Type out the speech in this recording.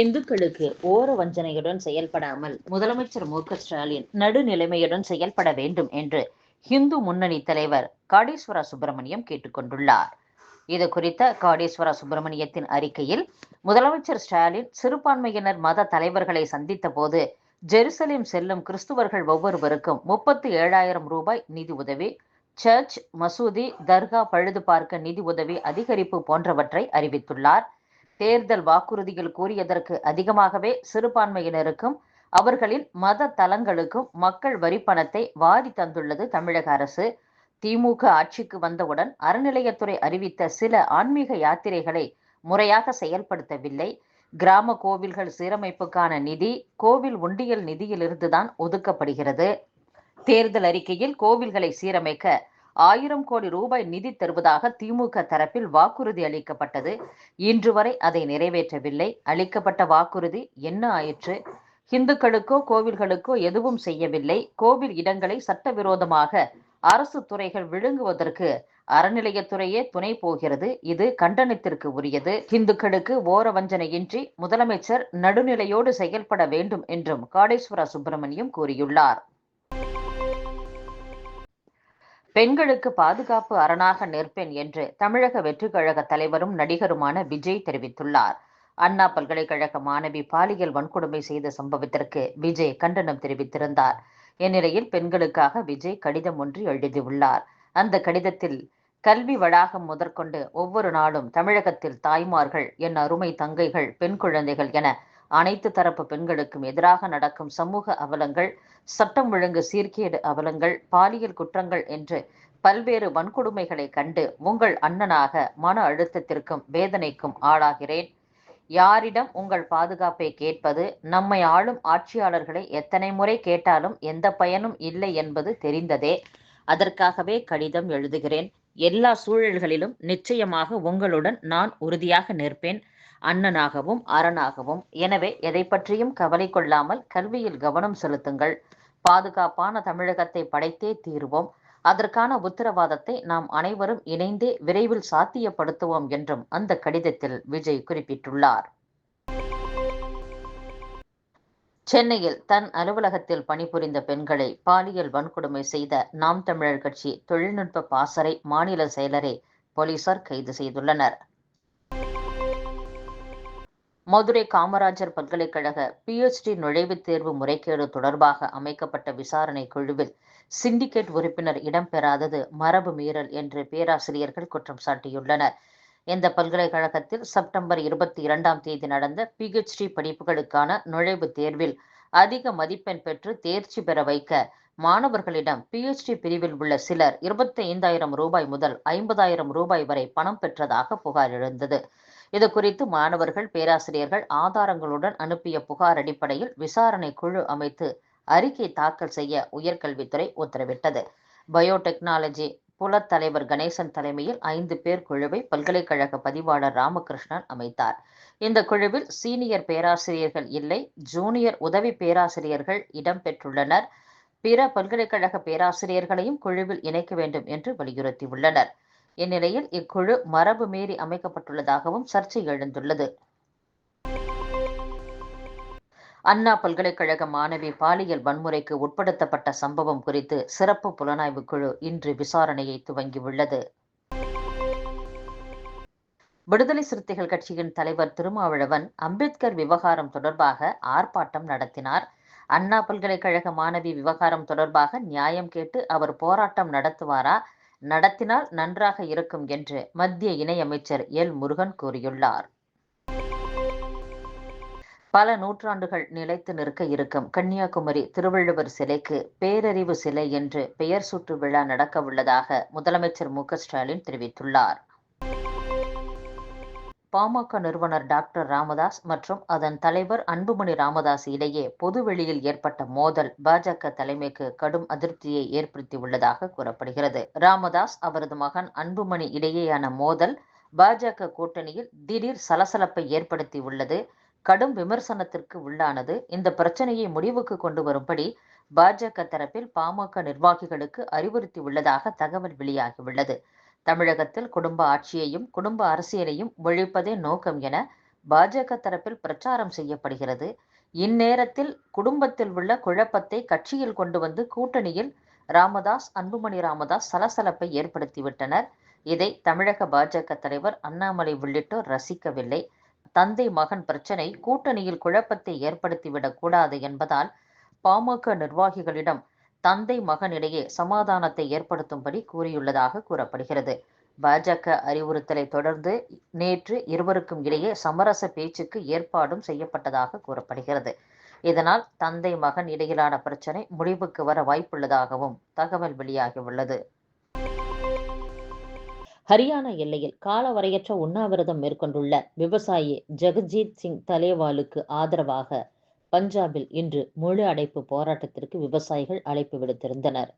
இந்துக்களுக்கு ஓர வஞ்சனையுடன் செயல்படாமல் முதலமைச்சர் மு க ஸ்டாலின் நடுநிலைமையுடன் செயல்பட வேண்டும் என்று இந்து முன்னணி தலைவர் காடீஸ்வர சுப்பிரமணியம் கேட்டுக்கொண்டுள்ளார். இது குறித்த காடீஸ்வர சுப்பிரமணியத்தின் அறிக்கையில் முதலமைச்சர் ஸ்டாலின் சிறுபான்மையினர் மத தலைவர்களை சந்தித்த போது ஜெருசலேம் செல்லும் கிறிஸ்துவர்கள் ஒவ்வொருவருக்கும் முப்பத்தி ஏழாயிரம் ரூபாய் நிதி உதவி சர்ச் மசூதி தர்கா பழுது பார்க்க நிதி உதவி அதிகரிப்பு போன்றவற்றை அறிவித்துள்ளார். தேர்தல் வாக்குறுதிகள் கூறியதற்கு அதிகமாகவே சிறுபான்மையினருக்கும் அவர்களின் மத தலங்களுக்கும் மக்கள் வரி பணத்தை வாரி தந்துள்ளது தமிழக அரசு. திமுக ஆட்சிக்கு வந்தவுடன் அறநிலையத்துறை அறிவித்த சில ஆன்மீக யாத்திரைகளை முறையாக செயல்படுத்தவில்லை. கிராம கோவில்கள் சீரமைப்புக்கான நிதி கோவில் உண்டியல் நிதியிலிருந்துதான் ஒதுக்கப்படுகிறது. தேர்தல் அறிக்கையில் கோவில்களை சீரமைக்க ஆயிரம் கோடி ரூபாய் நிதி தருவதாக திமுக தரப்பில் வாக்குறுதி அளிக்கப்பட்டது. இன்று வரை அதை நிறைவேற்றவில்லை. அளிக்கப்பட்ட வாக்குறுதி என்ன ஆயிற்று? இந்துக்களுக்கோ கோவில்களுக்கோ எதுவும் செய்யவில்லை. கோவில் இடங்களை சட்டவிரோதமாக அரசு துறைகள் விழுங்குவதற்கு அறநிலையத்துறையே துணை போகிறது. இது கண்டனத்திற்கு உரியது. இந்துக்களுக்கு ஓர வஞ்சனையின்றி முதலமைச்சர் நடுநிலையோடு செயல்பட வேண்டும் என்றும் காடேஸ்வர சுப்பிரமணியம் கூறியுள்ளார். பெண்களுக்கு பாதுகாப்பு அரணாக நிற்பேன் என்று தமிழக வெற்றி கழக தலைவரும் நடிகருமான விஜய் தெரிவித்துள்ளார். அண்ணா பல்கலைக்கழக மாணவி பாலியல் வன்கொடுமை செய்த சம்பவத்திற்கு விஜய் கண்டனம் தெரிவித்திருந்தார். இந்நிலையில் பெண்களுக்காக விஜய் கடிதம் ஒன்று எழுதியுள்ளார். அந்த கடிதத்தில் கல்வி வளாகம் முதற்கொண்டு ஒவ்வொரு நாளும் தமிழகத்தில் தாய்மார்கள் என் அருமை தங்கைகள் பெண் குழந்தைகள் என அனைத்து தரப்பு பெண்களுக்கும் எதிராக நடக்கும் சமூக அவலங்கள் சட்டம் ஒழுங்கு சீர்கேடு அவலங்கள் பாலியல் குற்றங்கள் என்று பல்வேறு வன்கொடுமைகளை கண்டு உங்கள் அண்ணனாக மன அழுத்தத்திற்கும் வேதனைக்கும் ஆளாகிறேன். யாரிடம் உங்கள் பாதுகாப்பை கேட்பது நம்மை ஆளும் ஆட்சியாளர்களை எத்தனை முறை கேட்டாலும் எந்த பயனும் இல்லை என்பது தெரிந்ததே. அதற்காகவே கடிதம் எழுதுகிறேன். எல்லா சூழல்களிலும் நிச்சயமாக உங்களுடன் நான் உறுதியாக நிற்பேன். அண்ணனாகவும் அரணாகவும். எனவே எதை பற்றியும் கவலை கொள்ளாமல் கல்வியில் கவனம் செலுத்துங்கள். பாதுகாப்பான தமிழகத்தை படைத்தே தீர்வோம். அதற்கான உத்தரவாதத்தை நாம் அனைவரும் இணைந்தே விரைவில் சாத்தியப்படுத்துவோம் என்றும் அந்த கடிதத்தில் விஜய் குறிப்பிட்டுள்ளார். சென்னையில் தன் அலுவலகத்தில் பணிபுரிந்த பெண்களை பாலியல் வன்கொடுமை செய்த நாம் தமிழர் கட்சி தொழில்நுட்ப பாசறை மாநில செயலரை போலீசார் கைது செய்துள்ளனர். மதுரை காமராஜர் பல்கலைக்கழக பிஎச்டி நுழைவுத் தேர்வு முறைகேடு தொடர்பாக அமைக்கப்பட்ட விசாரணை குழுவில் சிண்டிகேட் உறுப்பினர் இடம்பெறாதது மரபு மீறல் என்று பேராசிரியர்கள் குற்றம் சாட்டியுள்ளனர். இந்த பல்கலைக்கழகத்தில் செப்டம்பர் இருபத்தி இரண்டாம் தேதி நடந்த பிஹெச்டி படிப்புகளுக்கான நுழைவுத் தேர்வில் அதிக மதிப்பெண் பெற்று தேர்ச்சி பெற வைக்க மாணவர்களிடம் பிஹெச்டி பிரிவில் உள்ள சிலர் இருபத்தி ஐந்தாயிரம் ரூபாய் முதல் ஐம்பதாயிரம் ரூபாய் வரை பணம் பெற்றதாக புகார் எழுந்தது. இது குறித்து மாணவர்கள் பேராசிரியர்கள் ஆதாரங்களுடன் அனுப்பிய புகார் அடிப்படையில் விசாரணை குழு அமைத்து அறிக்கை தாக்கல் செய்ய உயர்கல்வித்துறை உத்தரவிட்டது. பயோடெக்னாலஜி புலத்தலைவர் கணேசன் தலைமையில் ஐந்து பேர் குழுவை பல்கலைக்கழக பதிவாளர் ராமகிருஷ்ணன் அமைத்தார். இந்த குழுவில் சீனியர் பேராசிரியர்கள் இல்லை ஜூனியர் உதவி பேராசிரியர்கள் இடம்பெற்றுள்ளனர் பிற பல்கலைக்கழக பேராசிரியர்களையும் குழுவில் இணைக்க வேண்டும் என்று வலியுறுத்தியுள்ளனர். இந்நிலையில் இக்குழு மரபு மீறி அமைக்கப்பட்டுள்ளதாகவும் சர்ச்சை எழுந்துள்ளது. அண்ணா பல்கலைக்கழக மாணவி பாலியல் வன்முறைக்கு உட்படுத்தப்பட்ட சம்பவம் குறித்து சிறப்பு புலனாய்வு குழு இன்று விசாரணையை துவங்கியுள்ளது. விடுதலை சிறுத்தைகள் கட்சியின் தலைவர் திருமாவளவன் அம்பேத்கர் விவகாரம் தொடர்பாக ஆர்ப்பாட்டம் நடத்தினார். அண்ணா பல்கலைக்கழக மாணவி விவகாரம் தொடர்பாக நியாயம் கேட்டு அவர் போராட்டம் நடத்துவாரா? நடத்தினால் நன்றாக இருக்கும் என்று மத்திய இணையமைச்சர் எல். முருகன் கூறியுள்ளார். பல நூற்றாண்டுகள் நிலைத்து நிற்க இருக்கும் கன்னியாகுமரி திருவள்ளுவர் சிலைக்கு பேரறிவு சிலை என்று பெயர் சுற்று விழா நடக்க உள்ளதாக முதலமைச்சர் மு. ஸ்டாலின் தெரிவித்துள்ளார். பாமக நிறுவனர் டாக்டர் ராமதாஸ் மற்றும் அதன் தலைவர் அன்புமணி ராமதாஸ் இடையே பொதுவெளியில் ஏற்பட்ட மோதல் பாஜக தலைமைக்கு கடும் அதிருப்தியை ஏற்படுத்தியுள்ளதாக கூறப்படுகிறது. ராமதாஸ் அவரது மகன் அன்புமணி இடையேயான மோதல் பாஜக கூட்டணியில் திடீர் சலசலப்பை ஏற்படுத்தியுள்ளது. கடும் விமர்சனத்திற்கு உள்ளானது. இந்த பிரச்சனையை முடிவுக்கு கொண்டு வரும்படி பாஜக தரப்பில் பாமக நிர்வாகிகளுக்கு அறிவுறுத்தி உள்ளதாக தகவல் வெளியாகியுள்ளது. தமிழகத்தில் குடும்ப ஆட்சியையும் குடும்ப அரசியலையும் ஒழிப்பதே நோக்கம் என பாஜக தரப்பில் பிரச்சாரம் செய்யப்படுகிறது. இந்நேரத்தில் குடும்பத்தில் உள்ள குழப்பத்தை கட்சியில் கொண்டு வந்து கூட்டணியில் ராமதாஸ் அன்புமணி ராமதாஸ் சலசலப்பை ஏற்படுத்திவிட்டனர் இதை தமிழக பாஜக தலைவர் அண்ணாமலை உள்ளிட்டோர் ரசிக்கவில்லை. தந்தை மகன் பிரச்சனை கூட்டணியில் குழப்பத்தை ஏற்படுத்திவிடக் கூடாது என்பதால் பாமக நிர்வாகிகளிடம் தந்தை மகனிடையே சமாதானத்தை ஏற்படுத்தும்படி கூறியுள்ளதாக கூறப்படுகிறது. பாஜக அறிவுறுத்தலை தொடர்ந்து நேற்று இருவருக்கும் இடையே சமரச பேச்சுக்கு ஏற்பாடும் செய்யப்பட்டதாக கூறப்படுகிறது. இதனால் தந்தை மகன் இடையிலான பிரச்சனை முடிவுக்கு வர வாய்ப்புள்ளதாகவும் தகவல் வெளியாகியுள்ளது. ஹரியானா எல்லையில் காலவரையற்ற உண்ணாவிரதம் மேற்கொண்டுள்ள விவசாயி ஜெகஜீத் சிங் தலேவாலுக்கு ஆதரவாக பஞ்சாபில் இன்று முழு அடைப்பு போராட்டத்திற்கு விவசாயிகள் அழைப்பு விடுத்திருந்தனர்.